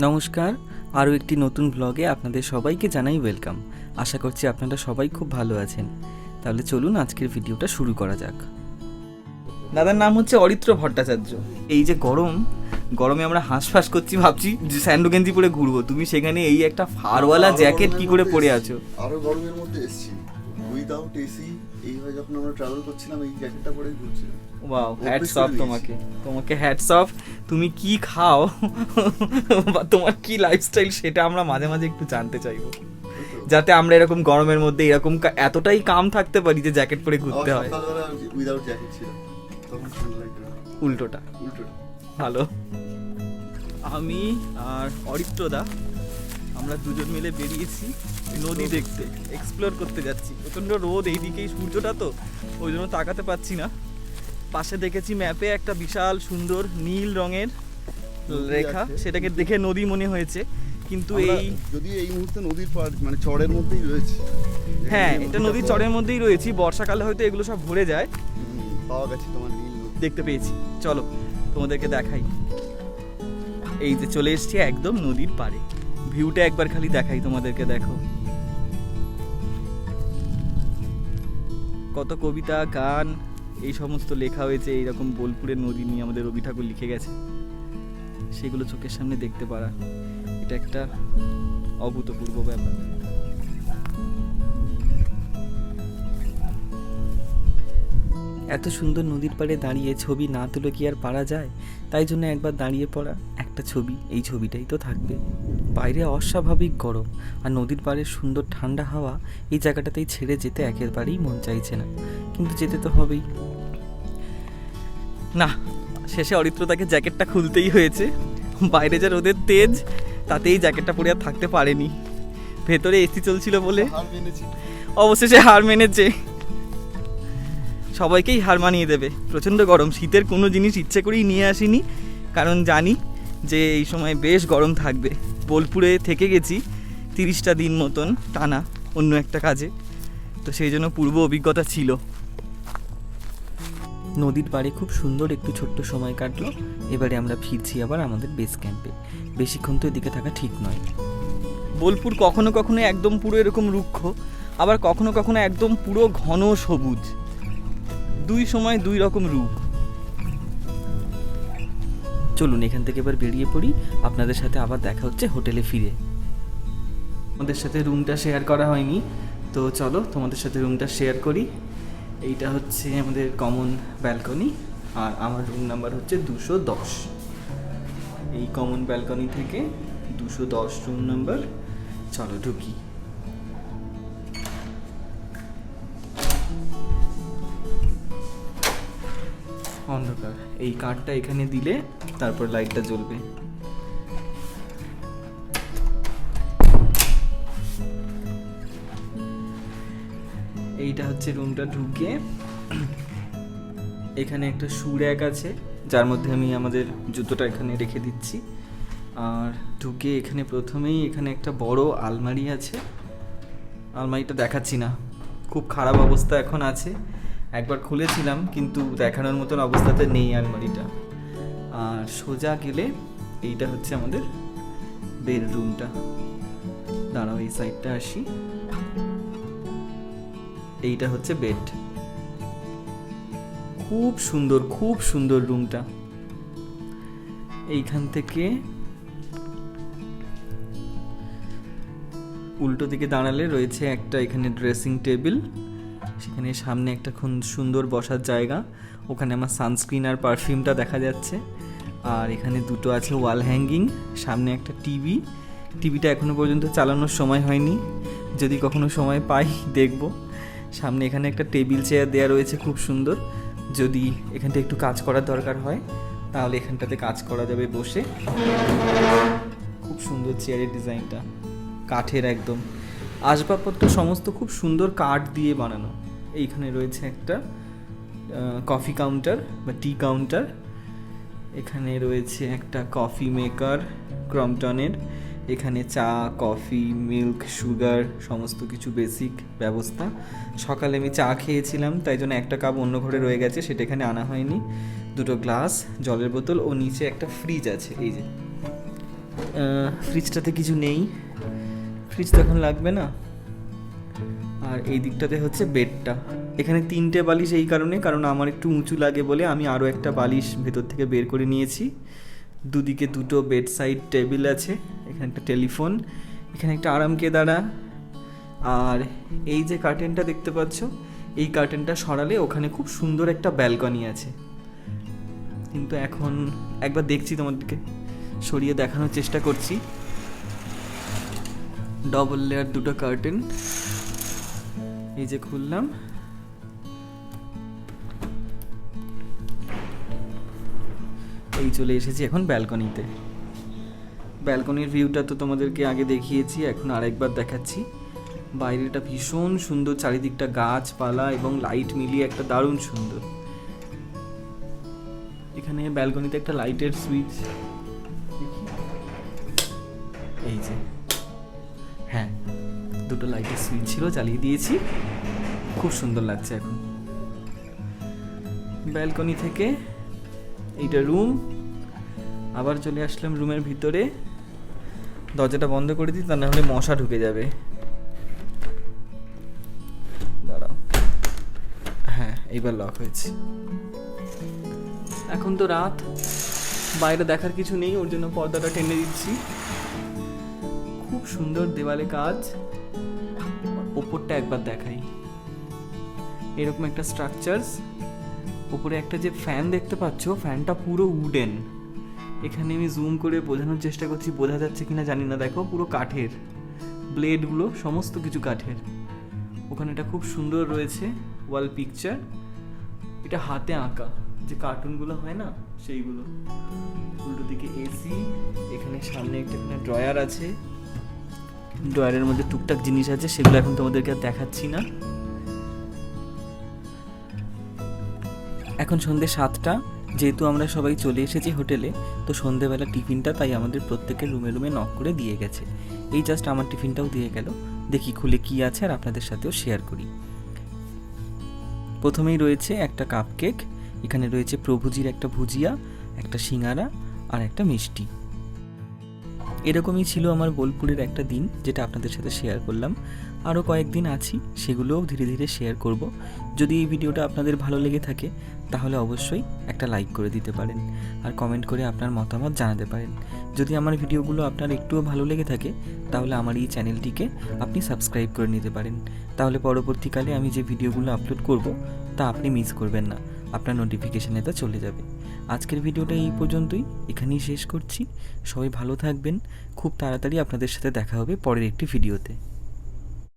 নমস্কার। আরও একটি নতুন ব্লগে আপনাদের সবাইকে জানাই ওয়েলকাম আশা করছি আপনারা সবাই খুব ভালো আছেন। তাহলে চলুন আজকের ভিডিওটা শুরু করা যাক। দাদার নাম হচ্ছে অরিত্র ভট্টাচার্য। এই যে গরম, গরমে আমরা হাঁসফাঁস করছি ভাবছি যে স্যান্ডো গেঞ্জি পরে ঘুরবো। তুমি সেখানে এই একটা ফারওয়ালা জ্যাকেট কি করে পরে আছো? আরও গরমের মধ্যে এসেছি। উইদাউট এসি এইভাবে যখন আমরা ট্রাভেল করছিলাম এই জ্যাকেটটা পরে ঘুরছিলাম। ওয়াও হ্যাটস অফ তোমাকে। তোমাকে হ্যাটস অফ তুমি কি খাও? বা তোমার কি লাইফস্টাইল সেটা আমরা মাঝে মাঝে একটু জানতে চাইব। যাতে আমরা এরকম গরমের মধ্যে এরকম এতটাই কাম থাকতে পারি যে জ্যাকেট পরে ঘুরতে হয়। উইদাউট জ্যাকেট ছিল। উল্টোটা। উল্টোটা। ভালো। আমি আর অরিত্রদা আমরা দুজন মিলে বেরিয়েছি নদী দেখতে এক্সপ্লোর করতে যাচ্ছি। প্রচণ্ড রোদ এইদিকেই সূর্যটা তো ওই জন্য তাকাতে পাচ্ছি না। পাশে দেখেছি ম্যাপে একটা বিশাল সুন্দর নীল রঙের রেখা। সেটাকে দেখে নদী মনে হয়েছে। কিন্তু এই যদি এই মুহূর্তে নদীর পাড় মানে চড়ের মধ্যেই রয়েছে হ্যাঁ এটা নদীর পুরো- চরের মধ্যেই রয়েছি। বর্ষাকালে হয়তো এগুলো সব ভরে যায়। পাওয়া গেছে তোমার নীল নদী। দেখতে পেয়েছি। চলো তোমাদেরকে দেখাই। এই যে চলে এসেছি একদম নদীর পাড়ে। ভিউটা একবার খালি দেখাই তোমাদেরকে, দেখো। কত কবিতা, গান, এই সমস্ত লেখা হয়েছে, এইরকম বোলপুরের নদী নিয়ে আমাদের রবি ঠাকুর লিখে গেছে। সেগুলো চোখের সামনে দেখতে পারা। এটা একটা অভূতপূর্ব ব্যাপার। এত সুন্দর নদীর পাড়ে দাঁড়িয়ে ছবি না তুলে কি আর পারা যায়? তাই জন্য একবার দাঁড়িয়ে পড়া। একটা ছবি এই ছবিটাই তো থাকবে। বাইরে অস্বাভাবিক গরম আর নদীর পাড়ের সুন্দর ঠান্ডা হাওয়া এই জায়গাটাতেই ছেড়ে যেতে একেবারেই মন চাইছে না। কিন্তু যেতে তো হবেই। না শেষে অরিত্রতাকে জ্যাকেটটা খুলতেই হয়েছে। বাইরে যা রোদের তেজ তাতেই জ্যাকেটটা পরে আর থাকতে পারেনি। ভেতরে এসি চলছিল বলে অবশেষে হার মেনেছে। সবাইকেই হার মানিয়ে দেবে। প্রচণ্ড গরম শীতের কোনো জিনিস ইচ্ছে করেই নিয়ে আসিনি কারণ জানি যে এই সময় বেশ গরম থাকবে। বোলপুরে থেকে গেছি তিরিশটা দিন মতন টানা অন্য একটা কাজে। তো সেই জন্য পূর্ব অভিজ্ঞতা ছিল। নদীর পাড়ে খুব সুন্দর একটু ছোট্ট সময় কাটলো। এবারে আমরা ফিরছি আবার আমাদের বেস ক্যাম্পে বেশিক্ষণ তো এদিকে থাকা ঠিক নয়। বোলপুর কখনো কখনো একদম পুরো এরকম রুক্ষ আবার কখনো কখনো একদম পুরো ঘন সবুজ। দুই সময় দুই রকম রূপ। চলুন এখান থেকে এবার বেরিয়ে পড়ি। আপনাদের সাথে আবার দেখা হচ্ছে হোটেলে ফিরে। আমাদের সাথে রুমটা শেয়ার করা হয়নি। তো চলো তোমাদের সাথে রুমটা শেয়ার করি। এইটা হচ্ছে আমাদের কমন ব্যালকনি আর আমার রুম নাম্বার হচ্ছে দুশো দশ। এই কমন ব্যালকনি থেকে দুশো দশ রুম নাম্বার চলো ঢুকি। অন্ধকার। এই কার্ডটা এখানে দিলে তারপর লাইটটা জ্বলবে। এইটা হচ্ছে রুমটা ঢুকে এখানে একটা শু র্যাক আছে, যার মধ্যে আমি আমাদের জুতোটা এখানে রেখে দিচ্ছি। আর ঢুকে এখানে প্রথমেই এখানে একটা বড় আলমারি আছে। আলমারিটা দেখাচ্ছি না। খুব খারাপ অবস্থা এখন আছে। একবার খুলেছিলাম, কিন্তু দেখানোর মতন অবস্থাতে নেই আলমারিটা। আর সোজা গেলে এইটা হচ্ছে আমাদের বেডরুমটা। দাঁড়াও, এই সাইডটা আসি। এইটা হচ্ছে বেড। খুব সুন্দর খুব সুন্দর রুমটা। এইখান থেকে উল্টো দিকে দাঁড়ালে রয়েছে একটা এখানে ড্রেসিং টেবিল সেখানে সামনে একটা সুন্দর বসার জায়গা। ওখানে আমার সানস্ক্রিন আর পারফিউমটা দেখা যাচ্ছে। আর এখানে দুটো আছে ওয়াল হ্যাঙ্গিং সামনে একটা টিভি টিভিটা এখনও পর্যন্ত চালানোর সময় হয়নি। যদি কখনো সময় পাই, দেখব। সামনে এখানে একটা টেবিল চেয়ার দেওয়া রয়েছে খুব সুন্দর। যদি এখানটা একটু কাজ করার দরকার হয়, তাহলে এখানটাতে কাজ করা যাবে বসে। খুব সুন্দর চেয়ারের ডিজাইনটা কাঠের একদম। আসবাবপত্র সমস্ত খুব সুন্দর কাঠ দিয়ে বানানো। এইখানে রয়েছে একটা কফি কাউন্টার বা টি কাউন্টার এখানে রয়েছে একটা কফি মেকার ক্রমটনের এখানে চা কফি মিল্ক সুগার সমস্ত কিছু বেসিক ব্যবস্থা। সকালে আমি চা খেয়েছিলাম, তাই জন্য একটা কাপ অন্য ঘরে রয়ে গেছে, সেটা এখানে আনা হয়নি। দুটো গ্লাস জলের বোতল ও নিচে একটা ফ্রিজ আছে, এই যে। ফ্রিজটাতে কিছু নেই। ফ্রিজ তো এখন লাগবে না? আর এই দিকটাতে হচ্ছে বেডটা। এখানে তিনটে বালিশ এই কারণে, কারণ আমার একটু উঁচু লাগে বলে আমি আরও একটা বালিশ ভেতর থেকে বের করে নিয়েছি। দুদিকে দুটো বেড সাইড টেবিল আছে, এখানে একটা টেলিফোন, এখানে একটা আরাম কেদারা আর এই যে কার্টেনটা দেখতে পাচ্ছ, এই কার্টেনটা সরালে ওখানে খুব সুন্দর একটা ব্যালকনি আছে। কিন্তু এখন একবার দেখছি তোমাদেরকে, সরিয়ে দেখানোর চেষ্টা করছি। ডবল লেয়ার দুটো কার্টেন এই যে খুললাম। এই চলে এসেছি এখন ব্যালকনিতে। ব্যালকনির ভিউটা তো তোমাদেরকে আগে দেখিয়েছি, এখন আরেকবার দেখাচ্ছি। বাইরেটা ভীষণ সুন্দর, চারিদিকটা গাছপালা এবং লাইট মিলিয়ে একটা দারুণ সুন্দর। এখানে ব্যালকনিতে একটা লাইটের সুইচ। এই যে। হ্যাঁ দুটো লাইটের সুইচ ছিল চালিয়ে দিয়েছি। খুব সুন্দর লাগছে এখন। ব্যালকনি থেকে এইটা রুম আবার চলে আসলাম রুমের ভিতরে। দরজাটা বন্ধ করে দিই, তা না হলে মশা ঢুকে যাবে। দাঁড়াও। হ্যাঁ এইবার লক হয়েছে। এখন তো রাত। বাইরে দেখার কিছু নেই, ওর জন্য পর্দাটা টেনে দিচ্ছি। খুব সুন্দর দেওয়ালে কাজ। ওপরটা একবার দেখাই। এরকম একটা স্ট্রাকচারস উপরে একটা যে ফ্যান দেখতে পাচ্ছ ফ্যানটা পুরো উডেন এখানে আমি জুম করে বোঝানোর চেষ্টা করছি, বোঝা যাচ্ছে কিনা জানি না। দেখো, পুরো কাঠের। ব্লেডগুলো সমস্ত কিছু কাঠের। ওখানে এটা খুব সুন্দর রয়েছে ওয়াল পিকচার এটা হাতে আঁকা। যে কার্টুনগুলো হয় না, সেইগুলো। উল্টো দিকে এসি এখানে সামনে একটা ড্রয়ার আছে। ড্রয়ারের মধ্যে টুকটাক জিনিস আছে, সেগুলো এখন তোমাদেরকে আর দেখাচ্ছি না। এখন সন্ধে সাতটা, যেহেতু আমরা সবাই চলে এসেছি হোটেলে, তো সন্ধেবেলা টিফিনটা তাই আমাদের প্রত্যেকের রুমে রুমে নক করে দিয়ে গেছে। এই জাস্ট আমার টিফিনটাও দিয়ে গেল। দেখি খুলে কি আছে আর আপনাদের সাথেও শেয়ার করি। প্রথমেই রয়েছে একটা কাপ কেক এখানে রয়েছে প্রভুজির একটা ভুজিয়া, একটা সিঙ্গারা আর একটা মিষ্টি। এরকমই ছিল আমার বোলপুরের একটা দিন, যেটা আপনাদের সাথে শেয়ার করলাম। আরও কয়েকদিন আছি, সেগুলোও ধীরে ধীরে শেয়ার করব। যদি এই ভিডিওটা আপনাদের ভালো লেগে থাকে, তাহলে অবশ্যই একটা লাইক করে দিতে পারেন, আর কমেন্ট করে আপনার মতামত জানাতে পারেন। যদি আমার ভিডিওগুলো আপনার একটুও ভালো লেগে থাকে, তাহলে আমার এই চ্যানেলটিকে আপনি সাবস্ক্রাইব করে নিতে পারেন। তাহলে পরবর্তীকালে আমি যে ভিডিওগুলো আপলোড করব, তা আপনি মিস করবেন না। আপনার নোটিফিকেশানে তা চলে যাবে। আজকের ভিডিওটা এই পর্যন্তই। এখানেই শেষ করছি। সবাই ভালো থাকবেন। খুব তাড়াতাড়ি আপনাদের সাথে দেখা হবে পরের একটি ভিডিওতে